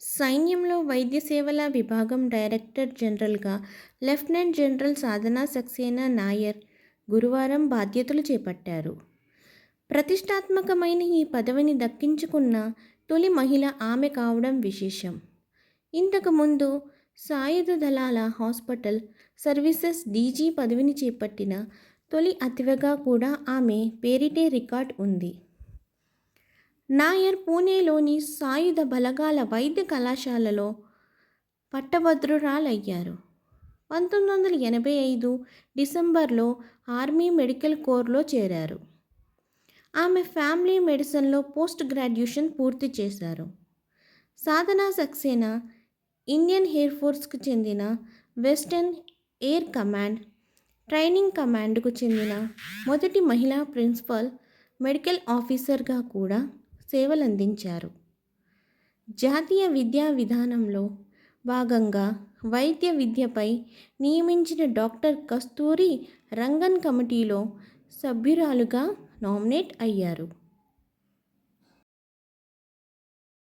సైన్యంలో వైద్య సేవల విభాగం డైరెక్టర్ జనరల్గా లెఫ్టినెంట్ జనరల్ సాధనా సక్సేనా నాయర్ గురువారం బాధ్యతలు చేపట్టారు. ప్రతిష్టాత్మకమైన ఈ పదవిని దక్కించుకున్న తొలి మహిళ ఆమె కావడం విశేషం. ఇంతకుముందు సాయుధ దళాల హాస్పిటల్ సర్వీసెస్ డీజీ పదవిని చేపట్టిన తొలి అతివగా కూడా ఆమె పేరిటే రికార్డ్ ఉంది. నాయర్ పూణేలోని సాయుధ బలగాల వైద్య కళాశాలలో పట్టభద్రురాలయ్యారు. పంతొమ్మిది వందల ఎనభై ఐదు డిసెంబర్లో ఆర్మీ మెడికల్ కోర్లో చేరారు. ఆమె ఫ్యామిలీ మెడిసిన్లో పోస్ట్ గ్రాడ్యుయేషన్ పూర్తి చేశారు. సాధనా సక్సేనా ఇండియన్ ఎయిర్ ఫోర్స్కు చెందిన వెస్టర్న్ ఎయిర్ కమాండ్ ట్రైనింగ్ కమాండ్కు చెందిన మొదటి మహిళా ప్రిన్సిపల్ మెడికల్ ఆఫీసర్గా కూడా సేవలందించారు. జాతీయ విద్యా విధానంలో భాగంగా వైద్య విద్యపై నియమించిన డాక్టర్ కస్తూరి రంగన్ కమిటీలో సభ్యురాలుగా నామినేట్ అయ్యారు.